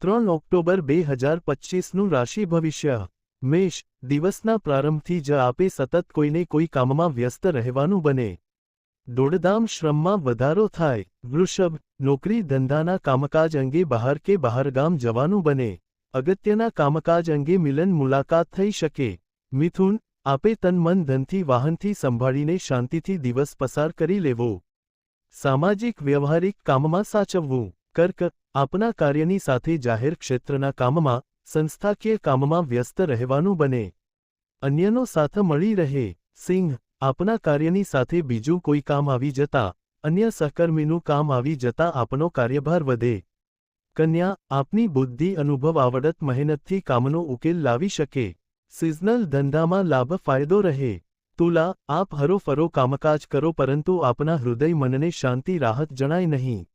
ત્રણ ઓક્ટોબર બે હજાર પચીસનું રાશિ ભવિષ્ય. મેષ, દિવસના પ્રારંભથી જ આપે સતત કોઈને કોઈ કામમાં વ્યસ્ત રહેવાનું બને. દોડધામ શ્રમમાં વધારો થાય. વૃષભ, નોકરી ધંધાના કામકાજ અંગે બહાર કે બહારગામ જવાનું બને. અગત્યના કામકાજ અંગે મિલન મુલાકાત થઈ શકે. મિથુન, આપે તન મન ધનથી વાહનથી સંભાળીને શાંતિથી દિવસ પસાર કરી લેવો. સામાજિક વ્યવહારિક કામમાં સાચવવું. કર્ક, આપના કાર્યની સાથે જાહેર ક્ષેત્રના કામમાં, સંસ્થાકીય કામમાં વ્યસ્ત રહેવાનું બને. અન્યનો સાથ મળી રહે. સિંહ, આપના કાર્યની સાથે બીજું કોઈ કામ આવી જતા, અન્ય સહકર્મીનું કામ આવી જતા આપનો કાર્યભાર વધે. કન્યા, આપની બુદ્ધિ, અનુભવ, આવડત, મહેનતથી કામનો ઉકેલ લાવી શકે. સિઝનલ ધંધામાં લાભ, ફાયદો રહે. તુલા, આપ હરોફરો કામકાજ કરો, પરંતુ આપના હૃદય મનને શાંતિ, રાહત જણાય નહીં.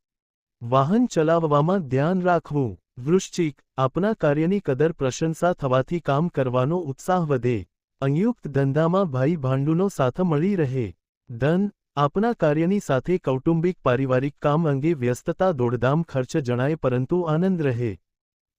વાહન ચલાવવામાં ધ્યાન રાખવું. વૃશ્ચિક, આપના કાર્યની કદર પ્રશંસા થવાથી કામ કરવાનો ઉત્સાહ વધે. સંયુક્ત ધંધામાં ભાઈ ભાંડુનો સાથ મળી રહે. ધન, આપના કાર્યની સાથે કૌટુંબિક પારિવારિક કામ અંગે વ્યસ્તતા, દોડધામ, ખર્ચ જણાય પરંતુ આનંદ રહે.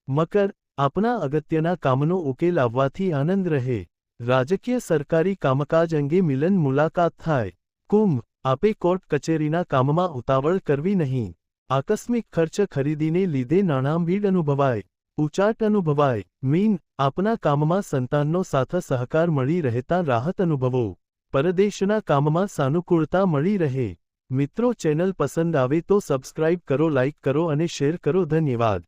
મકર, આપના અગત્યના કામનો ઉકેલ આવવાથી આનંદ રહે. રાજકીય સરકારી કામકાજ અંગે મિલન મુલાકાત થાય. કુંભ, આપે કોર્ટ કચેરીના કામમાં ઉતાવળ કરવી નહીં. આકસ્મિક ખર્ચ ખરીદીને લીધે નાણાંબીડ અનુભવાય, ઉચાટ અનુભવાય, મીન આપના કામમાં સંતાનનો સાથ સહકાર મળી રહેતા રાહત અનુભવો, પરદેશના કામમાં સાનુકૂળતા મળી રહે. મિત્રો, ચેનલ પસંદ આવે તો સબસ્ક્રાઇબ કરો, લાઇક કરો અને શેર કરો. ધન્યવાદ.